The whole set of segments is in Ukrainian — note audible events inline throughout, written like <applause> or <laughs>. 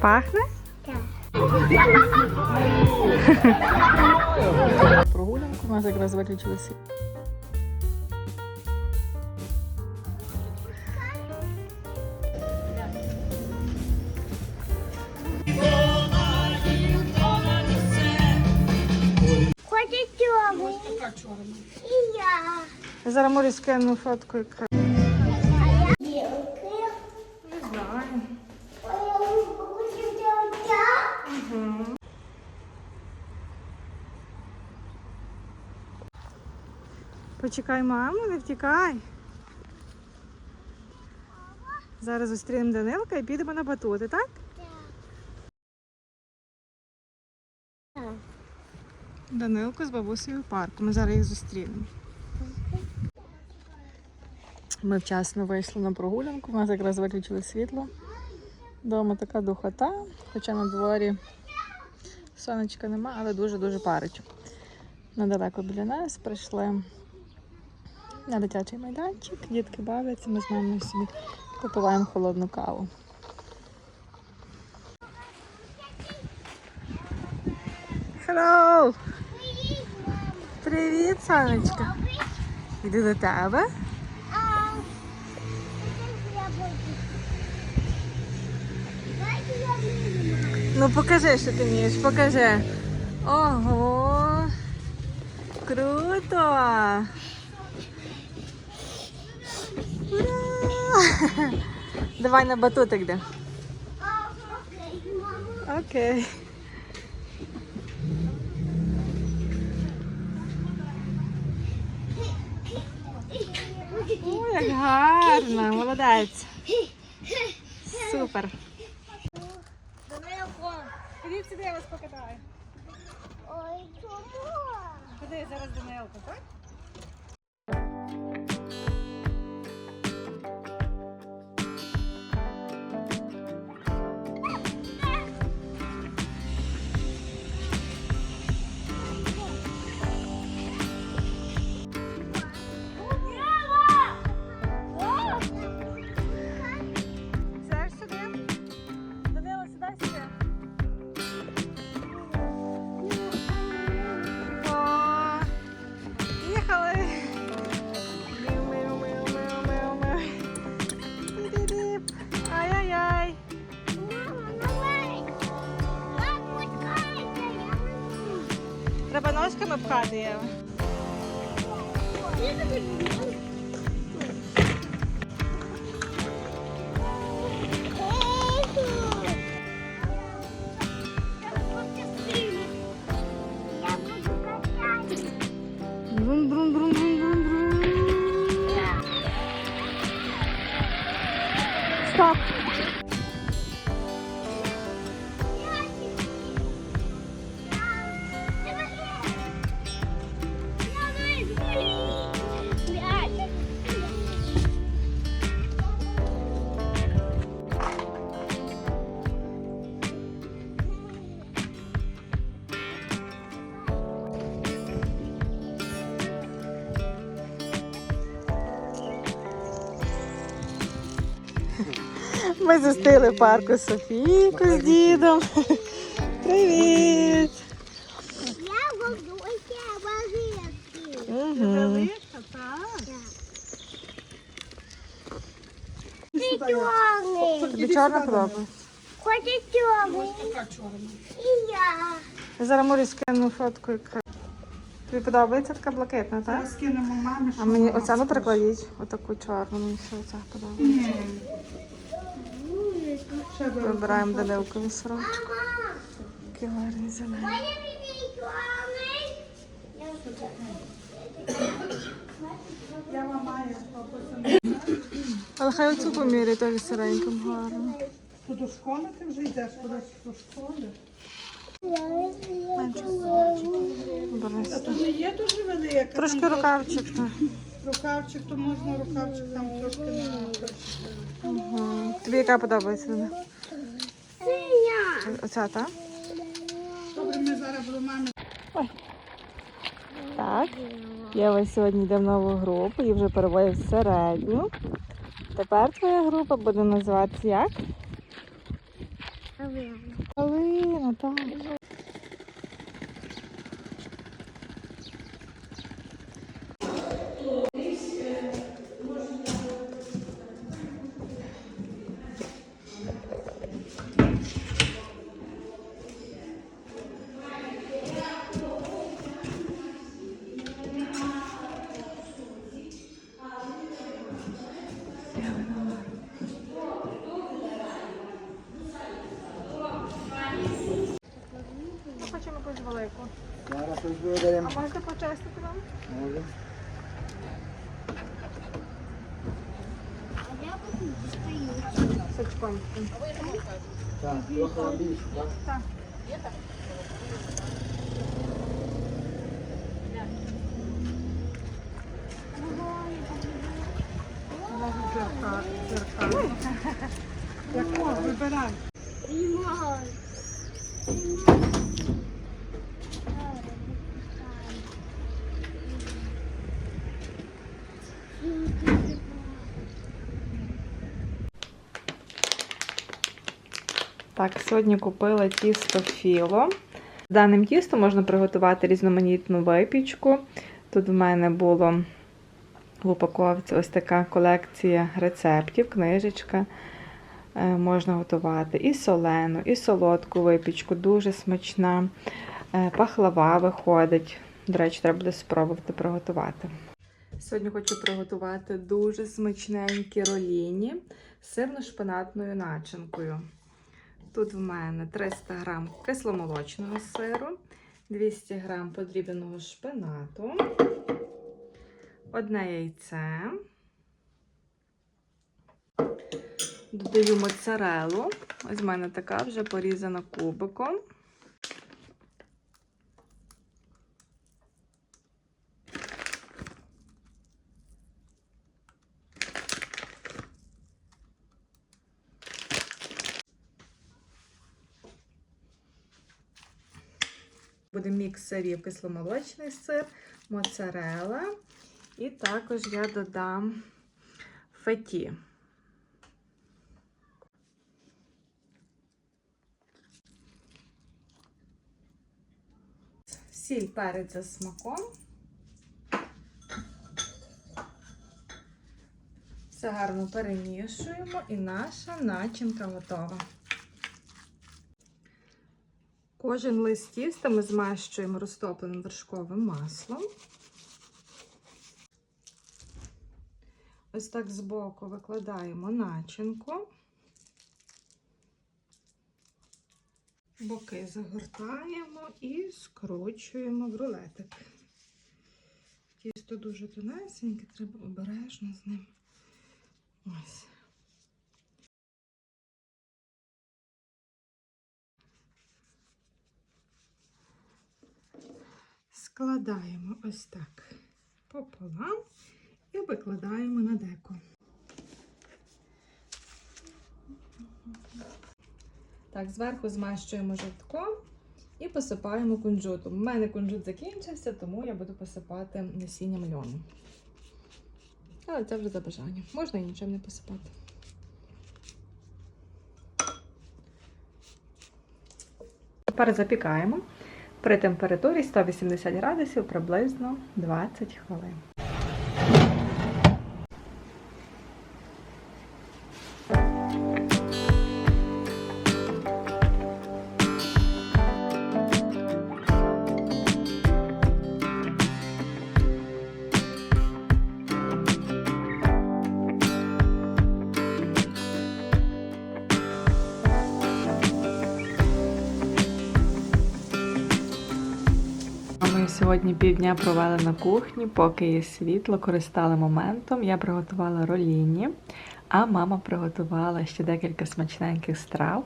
Пахне? Так. Прогулянку у нас якраз виключили я. Зараз можу скину фотку яка. А. Не знаю. Почекай маму, не втікай. Зараз зустрінемо Данилка і підемо на батути, так? Данилко з бабусею в парку. Ми зараз їх зустрінемо. Ми вчасно вийшли на прогулянку, у нас якраз виключили світло. Дома така духота, хоча на дворі сонечка нема, але дуже-дуже парить. Недалеко біля нас прийшли на дитячий майданчик, дітки бавляться, ми з мамою собі попиваємо холодну каву. Hello! Привіт, сонечка. Іду до тебе. Ну покажи, що ти вмієш, покажи. Ого! Круто! Ура! Давай на батутик де. Окей. О, як гарно, молодець. Супер. Данилко, сюди, я вас покатаю. Ой, чому? Куди зараз Данилко, так? Ножками пхати, Єва. Я так люблю. Я буду катать. Брум-брум-брум-брум-брум-брум. Стоп. Ми зустріли в парку Софійку з дідом. Привіт! Я буду ось Угу. Ти чорний. Тобі чорна подобається? Хоче чорний. І я. Я зараз можу скину фотку. Тобі подобається така блакитна, так? Скинемо мамі, А мені оця ну перекладіть, отаку чорну, мені ще оця подобається. Вибираємо Данилкові сорочку. Такі гарні зелені. Але хай оцю поміряй теж сиреньким гарно. То до школи ти вже йдеш кудись до школи. Дуже велика. Трошки рукавчик. так. Рукавчик, то можна рукавчик там трошки на Угу. Тобі яка подобається? Дана? Синя. Оця, так? Добре, ми зараз коли мамі Так. Єва сьогодні йде в нову групу і вже переводять в середню. Тепер твоя група буде називатися як? Калина, так. Виберемо. А можете почистити вам? Може. Сачком. Так, трохи більше, так? Зерка. Яку? Вибирай. Так, сьогодні купила тісто філо. З даним тістом можна приготувати різноманітну випічку. Тут в мене було в упаковці ось така колекція рецептів, книжечка. Е, Можна готувати і солену, і солодку випічку, дуже смачна. Е, Пахлава виходить. До речі, треба буде спробувати приготувати. Сьогодні хочу приготувати дуже смачненькі роліні з сирно-шпинатною начинкою. Тут в мене 300 грам кисломолочного сиру, 200 грам подрібного шпинату, одне яйце. Додаю моцарелу. Ось в мене така вже порізана кубиком. Буде мікс сирів кисломолочний сир, моцарела. І також я додам феті. Сіль перець за смаком. Все гарно перемішуємо і наша начинка готова. Кожен лист тіста ми змащуємо розтопленим вершковим маслом. Ось так збоку викладаємо начинку. Боки загортаємо і скручуємо в рулетик. Тісто дуже тонесеньке, треба обережно з ним. Ось. Складаємо ось так пополам і викладаємо на деко. Так, зверху змащуємо жовтком і посипаємо кунжутом. У мене кунжут закінчився, тому я буду посипати насінням льону. Але це вже за бажанням. Можна і нічим не посипати. Тепер запікаємо при температурі 180 градусів приблизно 20 хвилин. Сьогодні півдня провели на кухні, поки є світло, користали моментом. Я приготувала роліні, а мама приготувала ще декілька смачненьких страв.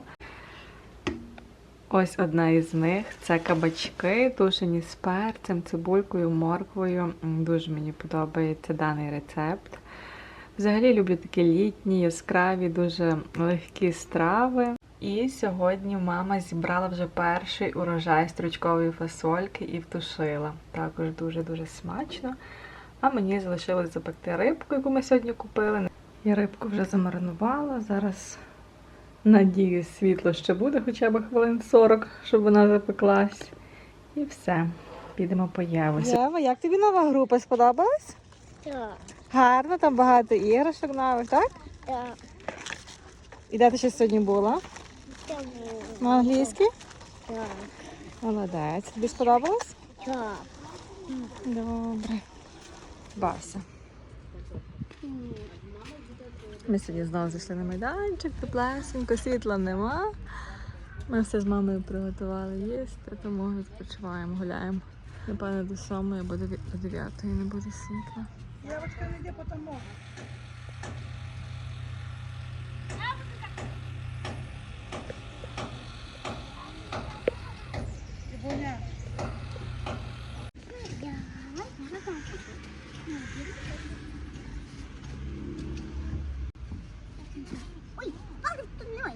Ось одна із них це кабачки, тушені з перцем, цибулькою, морквою. Дуже мені подобається даний рецепт. Взагалі люблю такі літні, яскраві, дуже легкі страви. І сьогодні мама зібрала вже перший урожай стручкової фасольки і втушила. Також дуже-дуже смачно. А мені залишилось запекти рибку, яку ми сьогодні купили. Я рибку вже замаринувала. Зараз надіюсь, світло ще буде хоча б хвилин 40, щоб вона запеклась. І все. Підемо по Єву. Єва, як тобі нова група сподобалась? Так, Гарно, там багато іграшок нових, так? так. І де ти ще сьогодні була? Так, На англійській? так, Молодець. Тобі сподобалось? так. Добре. Бався. Ми сьогодні знову зайшли на майданчик, теплесенько, світла нема. Ми все з мамою приготували їсти, тому відпочиваємо, гуляємо. Напевно, до 7 або до 9 не буде світла. Дівчинка не йде по тому. Івоня, Ой, але то не.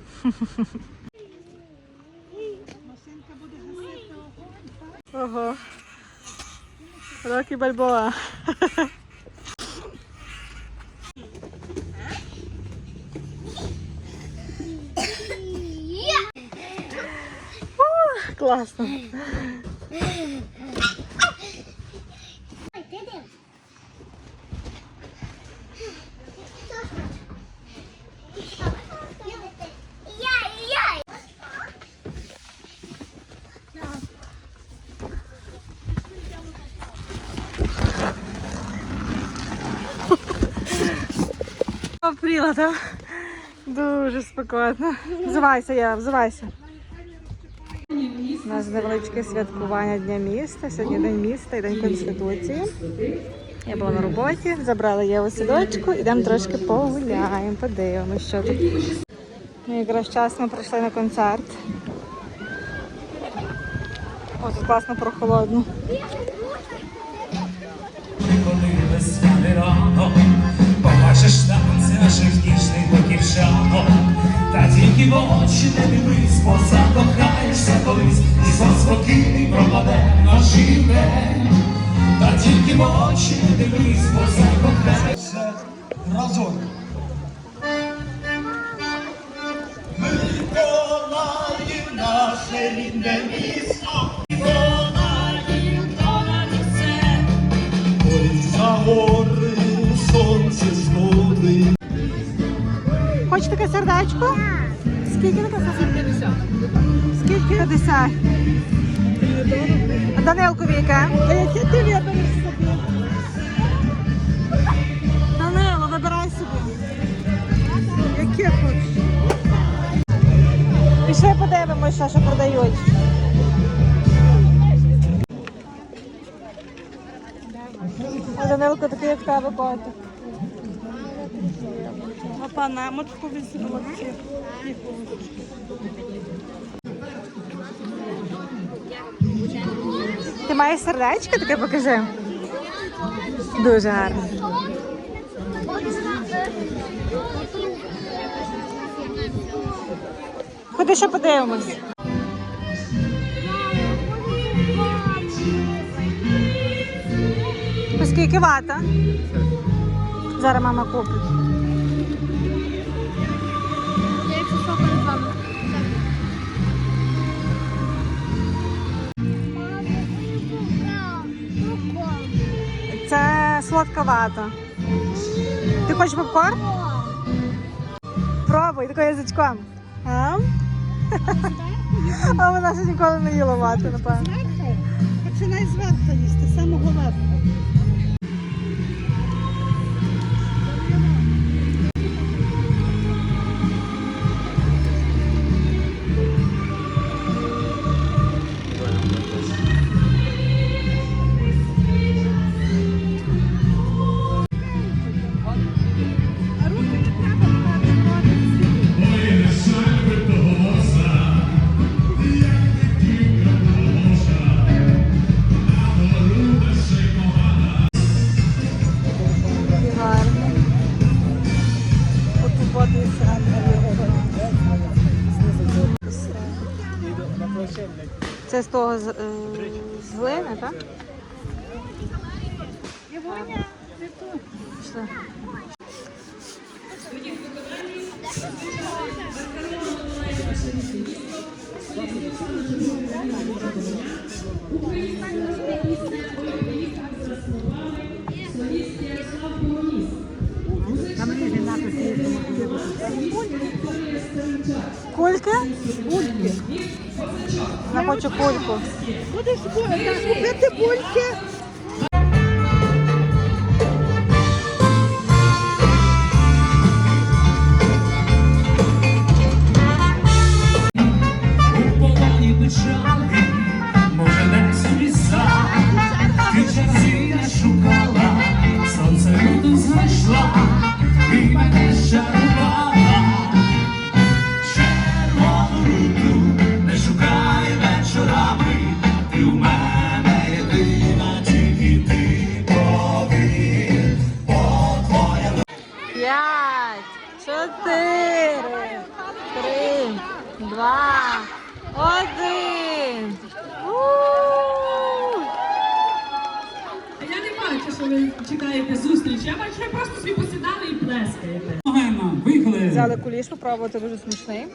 машинка буде гасити огонь. Рокі Бальбоа. <laughs> Класно. Апріла, так? Дуже спекотно. Взивайся, я, взивайся. У нас невеличке святкування Дня міста. Сьогодні День міста і День Конституції. Я була на роботі, забрала Єву садочку, ідемо трошки погуляємо, подивимося, що тут. Ми якраз вчасно прийшли на концерт. О, тут класно прохолодно. Коли весняний ранок, побачиш танці шапок, в очі не дивись, бо закохаєшся колись, і сон спокійний пропаде ночі день. Та тільки в очі не дивись, бо закохаєшся разом. Ми долаємо наше рідне місто, долаємо понад усе. Ой, за гори сонце сходить. Хочеш таке сердечко? Скільки сердечко? 50. Скільки? 50. А Данилку яке? А яке ти вибереш собі? Данило, вибирай собі. Яке хочеш? Пішли подивимося, що продають. А Данилко такий, як тебе котик. Панамочку візьму. Ти маєш сердечко таке покажи. Дуже гарно. Ходи ще подивимось. По скільки вата? Зараз мама купить. Це солодка вата. Ти хочеш попкорн? Пробуй, такою язичком. А? а вона ще ніколи не їла вату, напевно. Починай зверху їсти, з самого верху. того з, е, з глини, так? Пішли. Кульки. Я хочу кульку. Будеш купити бульки. Куліш попробувати, дуже смачний.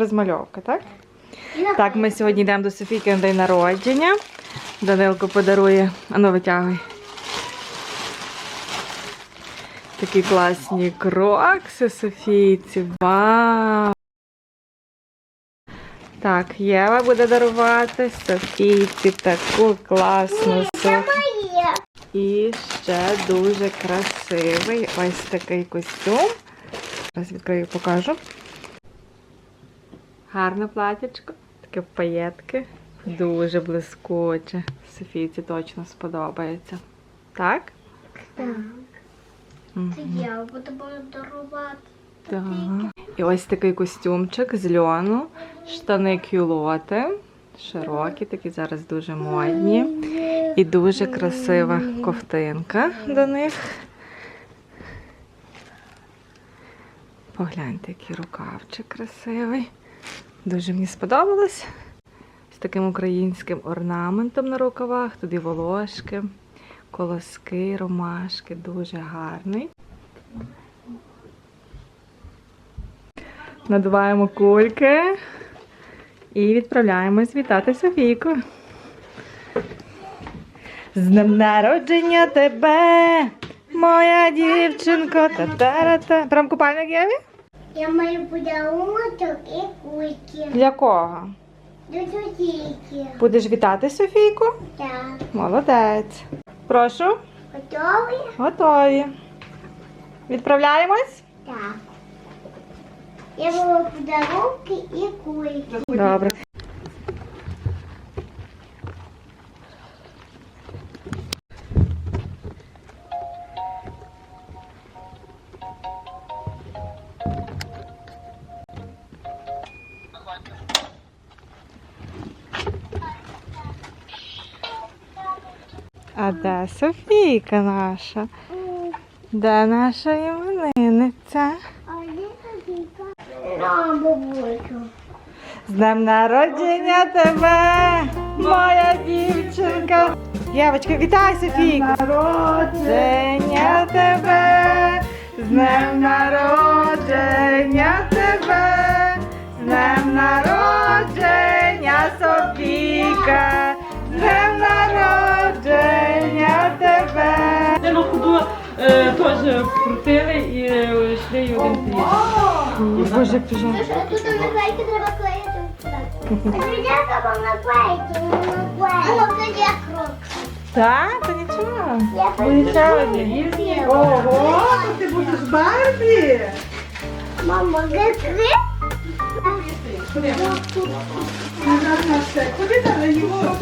Розмальовка, так? Так, ми сьогодні йдемо до Софійки на день народження. Данилко подарує. Ану, витягуй. Такі класні крокси Софійці. Вау! Так, Єва буде дарувати Софійці таку класну. Є. І ще дуже красивий ось такий костюм. Зараз відкрию покажу. Гарне платячко, таке в паєтки. Дуже блискуче. Софійці точно сподобається. Так? Так. Це я буду дарувати. Так. І ось такий костюмчик з льону, штани кюлоти. Широкі, такі зараз дуже модні. І дуже красива ковтинка до них. Погляньте, який рукавчик красивий. Дуже мені сподобалось. З таким українським орнаментом на рукавах. Туди волошки, колоски, ромашки. Дуже гарний. Надуваємо кульки і відправляємось вітати Софійку. З днем народження тебе, моя дівчинко. Та-та-та. Прям купальник Єві? Я маю подарунок і кульки. Для кого? До Софійки. Будеш вітати Софійку? Так. Молодець. Прошу, Готові? готові. Відправляємось? Так. Я беру подарунки і кульки. Добре. А де Софійка наша? Де наша іменинниця? З днем народження тебе, моя дівчинка. Євочка, вітай Софійку. Народження тебе, з днем народження тебе, з днем народження Софійка, з днем народження тебе. Я на ходу е, теж крутили і е, йшли і один пліт. Боже, як ти жаль. Тут наклейки треба клеїти. А дяка вам наклейки, не наклейки. А ну-ка, я крок. Так, то нічого. Буде ще одні. Ого, то ти будеш Барбі. Мама, закрий. Назад на все. Куди там його?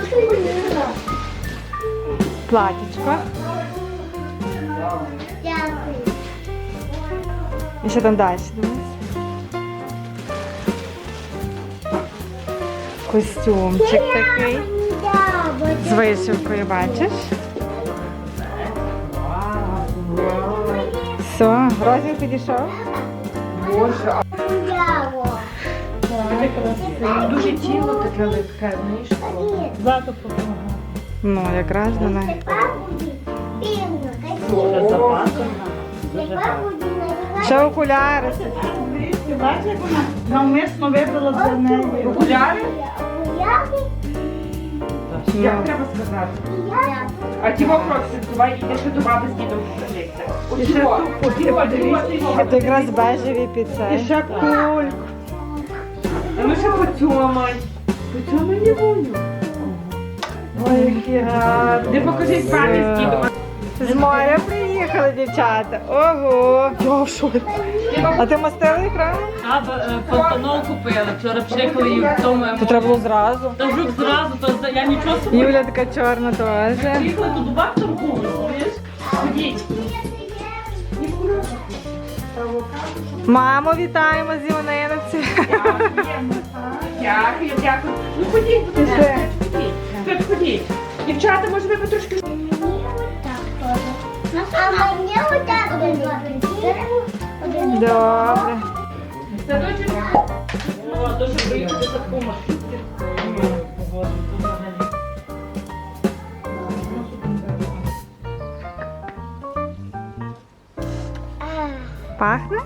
Платічко. Дякую. І що там далі? Костюмчик такий. З вишивкою, бачиш? Все, розмір підійшов. Боже, Дуже тіло таке легке, знаєш. Зато Ну, якраз до неї. Тепер буде наливати. Ще окуляри. Бачиш, як вона навмисно вибрала для неї. Окуляри? Як треба сказати? А ті вопроси, давай йдеш до баби з дідом покажися. Ще. Це якраз бежеві під І ще кульку. Ну ще поцьомай. Поцьомай не воню. Ой, які гарні. Ти покажи бабі з. З моря приїхали, дівчата. Ого. Я в шоці. А ти мастила екран? А, фонтанол купили. Вчора приїхали і в тому. То треба було зразу. Та жук зразу, то я нічого собі. Юля така чорна теж. Приїхали тут дубак торгують, розумієш? Ходіть. Маму вітаємо з іменинниці. Дякую, дякую. Ну ходіть, будь ласка. Тут ходіть. Дівчата, може ви трошки А мені отак робити. Добре. садочок. Ну, то, що приїхати за помощью. Пахне?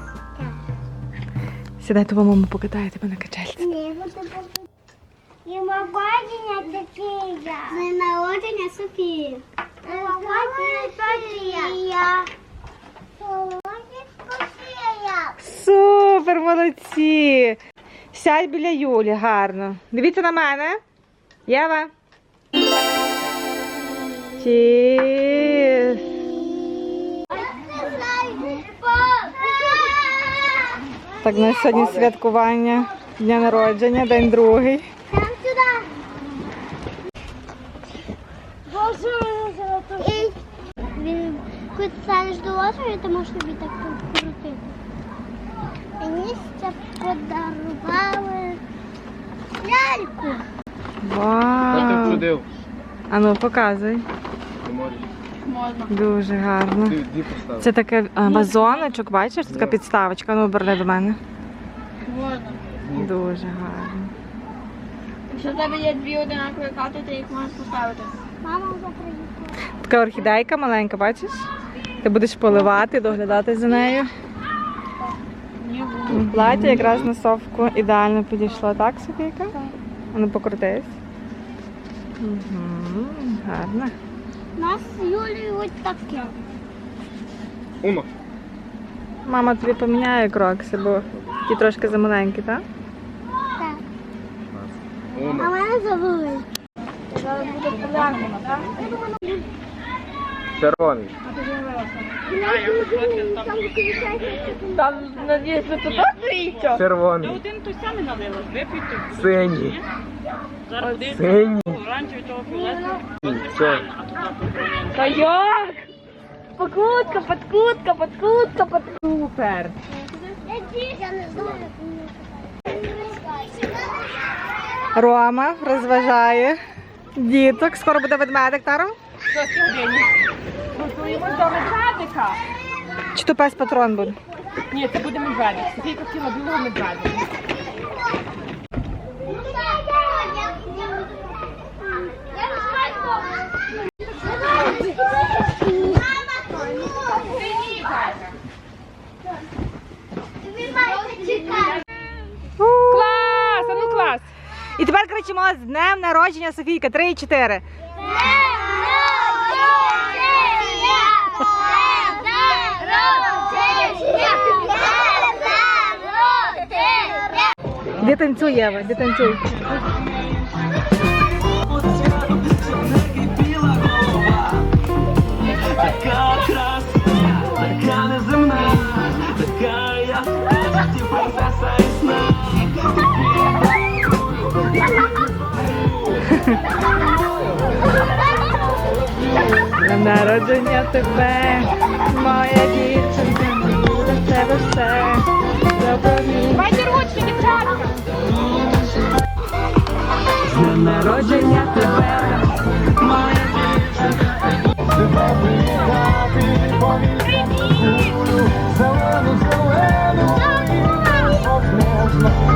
Сідай, то мама покатає тебе на качельці. Ні, буду побити. І народження таке я. День народження Софія. Народження Софія. Супер, молодці! Сядь біля Юлі, гарно. Дивіться на мене. Єва. Чіс. Так, у нас сьогодні святкування дня народження, день другий. Там сюди. І він, коли ти станеш дорослою, ти можеш собі так крутити. Мені ще подарували ляльку. Вау! Чудив. А ну показуй. Можна. Дуже гарно. Дві поставив. Це таке а, вазоночок, бачиш? Така підставочка. Ну, оберни до мене. Можна. Дуже гарно. Якщо в тебе є дві одинакові карти, ти їх можеш поставити. Мама вже приїхала. Така орхідейка маленька, бачиш? Ти будеш поливати, доглядати за нею. Плаття якраз на совку ідеально підійшло, так, Софійка? А ну покрутись. Угу, гарно. У нас з Юлією ось таке. Уно. Мама тобі поміняє крокси, бо ті трошки замаленькі, так? Так. А мене завели. Зараз буде полярна, так? Червоний. Там, надіюсь, ви тут стоїть? Червоний. Один то самі налила, випійте. Синій. Зараз Синій. оранжевий того фіолетового. Все. Та як? Подкутка, подкутка, подкутка, подкутка. Я не знаю. Рома розважає діток. Скоро буде ведмедик, Таро? Готуємо до медведика. Чи то пес патрон буде? Ні, це буде медведик. Софійка хотіла білого медведика. Клас! А ну клас! І тепер кричимо з днем народження Софійка. Три і чотири. Де танцює, Ева? Де танцює? Така краса, така неземна, така я принцеса. днем народження тебе, моя дівчинка, для тебе все. Давайте ручки, дівчатка! З народження тебе, моя дівчинка, тебе вітати, повітря, зелену, зелену, можна.